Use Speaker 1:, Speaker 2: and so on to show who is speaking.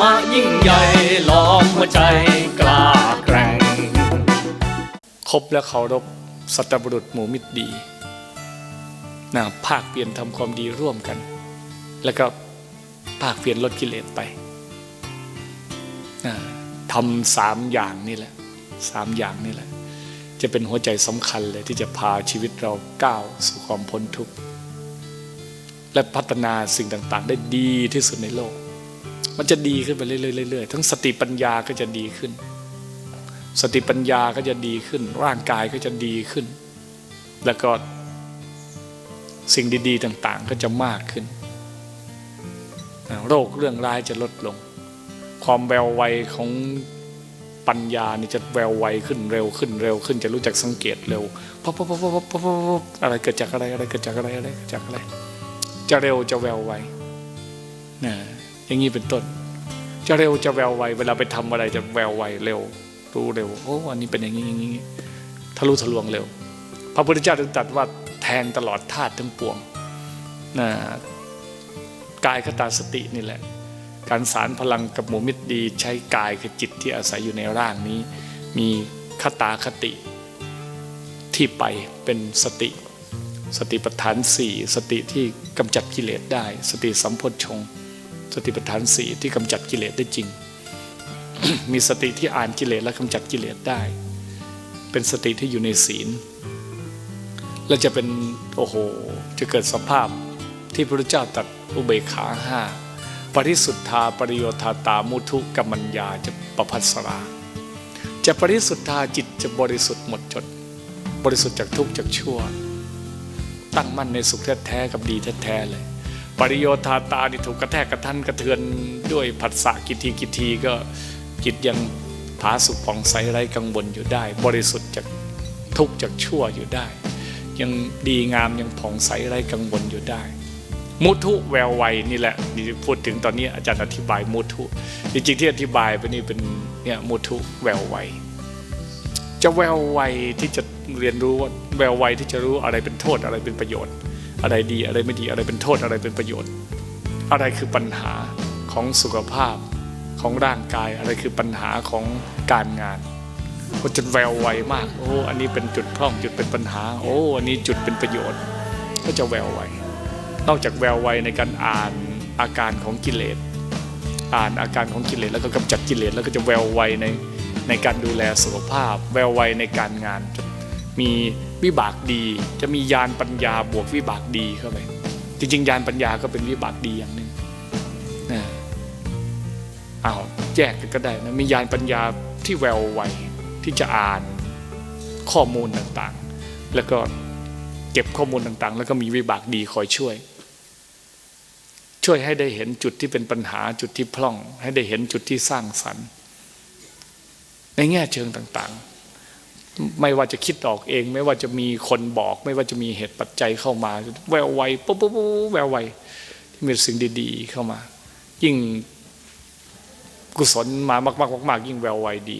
Speaker 1: มะยิ่งใหญ่ล้อมหัวใจกล้าแกร่ง
Speaker 2: คบและเคารพสัตบุรุษหมู่มิตรดีนะภาคเปลี่ยนทำความดีร่วมกัน แล้วก็ภาคเปลี่ยนลดกิเลสไปนะทำสามอย่างนี่แหละสามอย่างนี่แหละ จะเป็นหัวใจสำคัญเลยที่จะพาชีวิตเราก้าวสู่ความพ้นทุกข์และพัฒนาสิ่งต่างๆ ได้ดีที่สุดในโลก มันจะดีขึ้นไปเรื่อยๆทั้งสติปัญญาก็จะดีขึ้น สติปัญญาก็จะดีขึ้น ร่างกายก็จะดีขึ้น แล้วก็สิ่งดีๆต่างๆ ก็จะมากขึ้น โรคเรื่องร้ายจะลดลง ความแววไวของปัญญานี่จะแววไวขึ้นเร็วขึ้นเร็วขึ้น จะรู้จักสังเกตเร็วพบพบพบพบพบพบอะไรเกิดจากอะไรอะไรเกิดจากอะไรอะไรเกิดจากอะไร จะเร็วจะแววไวนะ อย่างนี้เป็นต้น จะเร็วจะแววไวเวลาไปทำอะไรจะแววไวเร็ว รู้เร็วโอ้อันนี้เป็นอย่างนี้อย่างนี้ทะลุทะลวงเร็ว พระพุทธเจ้าถึงตรัสว่าแทงตลอดธาตุทั้งปวงนะกายคตาสตินี่แหละ การสารพลังกับหมู่มิตรดี ใช้กายคือจิตที่อาศัยอยู่ในร่างนี้ มีคตาคติที่ไปเป็นสติ สติปัฏฐานสี่สติที่กำจัดกิเลสได้ สติสัมโพชฌงค์ สติปัฏฐานสี่ที่กำจัดกิเลสได้จริง มีสติที่อ่านกิเลสและกำจัดกิเลสได้ เป็นสติที่อยู่ในศีล และจะเป็นโอ้โหจะเกิดสภาพที่พระพุทธเจ้าตัดอุเบกขาห้าปริสุทธาปริโยธาตามุทุกัมมัญญาจะประพัสรา จะปริสุทธาจิตจะบริสุทธิ์หมดจด บริสุทธิ์จากทุกข์จากชั่ว ตั้งมั่นในสุขแท้ๆกับดีแท้ๆเลย ปริโยธาตานี่ถูกกระแทกกระทันกระเทือนด้วยผัสสะกิทีกิทีก็จิตยังผาสุขผ่องใสไร้กังวลอยู่ได้ บริสุทธิ์จากทุกข์จากชั่วอยู่ได้ ยังดีงามยังผ่องใสไร้กังวลอยู่ได้ มุทุแววไวนี่แหละนี่พูดถึงตอนนี้อาจารย์อธิบายมุทุจริงๆที่อธิบายไปนี่เป็นเนี่ยมุทุแววไวจะแววไวที่จะเรียนรู้ว่าแววไวที่จะรู้อะไรเป็นโทษอะไรเป็นประโยชน์ อะไรดีอะไรไม่ดีอะไรเป็นโทษอะไรเป็นประโยชน์ อะไรคือปัญหาของสุขภาพของร่างกายอะไรคือปัญหาของการงานก็จะแววไวมาก โอ้ อันนี้เป็นจุดพร่องจุดเป็นปัญหา โอ้ อันนี้จุดเป็นประโยชน์ ก็จะแววไว นอกจากแววไวในการอ่านอาการของกิเลส อ่านอาการของกิเลสแล้วก็กำจัดกิเลสแล้วก็จะแววไวในในการดูแลสุขภาพ แววไวในการงานจะมี วิบากดี จะมียานปัญญาบวกวิบากดีเข้าไปจริงๆยานปัญญาก็เป็นวิบากดีอย่างหนึ่งนะอ้าวแยกกันก็ได้นะมียานปัญญาที่แววไวที่จะอ่านข้อมูลต่างๆ แล้วก็เก็บข้อมูลต่างๆ แล้วก็มีวิบากดีคอยช่วย ช่วยให้ได้เห็นจุดที่เป็นปัญหาจุดที่พร่อง ให้ได้เห็นจุดที่สร้างสรรค์ ในแง่เชิงต่างๆ ไม่ว่าจะคิดออกเอง ไม่ว่าจะมีคนบอก ไม่ว่าจะมีเหตุปัจจัยเข้ามา แววไวปุ๊บปุ๊บปุ๊บแววไวที่มีสิ่งดี ๆ เข้ามา ยิ่งกุศลมามากๆมากๆยิ่งแววไวดี